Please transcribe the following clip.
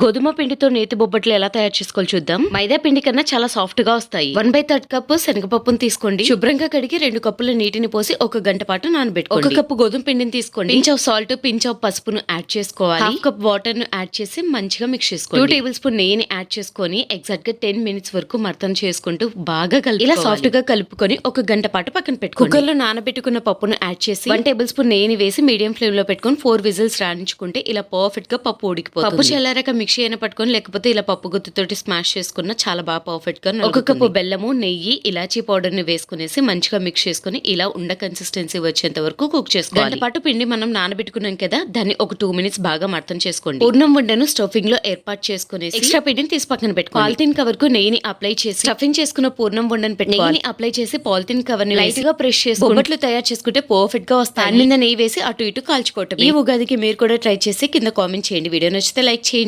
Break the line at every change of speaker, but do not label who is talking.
గోధుమ పిండితో నేతి బొబ్బట్లు ఎలా తయారు చేసుకోవాలి చూద్దాం. మైదా పిండి కన్నా చాలా సాఫ్ట్గా వస్తాయి. వన్ బై థర్డ్ కప్ శనగపప్పును తీసుకోండి. శుభ్రంగా కడిగి రెండు కప్పుల నీటిని పోసి ఒక గంట పాటు నానబెట్టుకోండి. ఒక కప్పు గోధుమ పిండిని తీసుకోండి. Pinch of salt pinch of పసుపును యాడ్ చేసుకోవాలి. హాఫ్ కప్ వాటర్ను యాడ్ చేసి మంచిగా మిక్స్ చేసుకోండి. టూ టేబుల్ స్పూన్ నెయ్యిని యాడ్ చేసుకొని ఎగ్జాక్ట్గా టెన్ మినిట్స్ వరకు మర్తం చేసుకుంటూ బాగా కలిపి ఇలా సాఫ్ట్గా కలుపుకొని ఒక గంట పాటు పక్కన పెట్టుకోండి. కుక్కర్లో నానబెట్టుకున్న పప్పును యాడ్ చేసి వన్ టేబుల్ స్పూన్ నెయ్యిని వేసి మీడియం ఫ్లేమ్లో పెట్టుకొని ఫోర్ విజిల్స్ రాణించుకుంటే ఇలా పర్ఫెక్ట్గా పప్పు ఉడికిపోతుంది. పప్పు చల్లారాక మిక్సీ అయినా పట్టుకొని లేకపోతే ఇలా పప్పు గుత్తుతోటి స్మాష్ చేసుకున్న చాలా బాగా పర్ఫెక్ట్గా ఒక కప్పు బెల్లము నెయ్యి ఇలాచీ పౌడర్ని వేసుకునేసి మంచిగా మిక్స్ చేసుకుని ఇలా ఉండ కన్సిస్టెన్సీ వచ్చేంత వరకు కుక్ చేసుకోవాలి. పాటు పిండి మనం నానబెట్టుకున్నాం కదా దాన్ని ఒక టూ మినిట్స్ బాగా మర్థం చేసుకోండి. పూర్ణం ఉండను స్టఫింగ్లో ఏర్పాటు చేసుకునేసి ఎక్స్ట్రా పిండిని తీసి పక్కన పెట్టుకోవాలి పాలిథిన్ కవర్కు నెయ్యిని అప్లై చేసి స్టఫింగ్ చేసుకున్న పూర్ణం ఉండను పెట్టి నెయ్యిని అప్లై చేసి పాలిథిన్ కవర్ని లైట్గా ప్రెస్ చేసి బొబ్బట్లు తయారు చేసుకుంటే పర్ఫెక్ట్గా వస్తాయి. మీద నెయ్యి వేసి అటు ఇటు కాల్చుకోవటం ఈ ఉగాదికి మీరు కూడా ట్రై చేసి కింద కామెంట్ చేయండి. వీడియో నచ్చితే లైక్ చేయండి.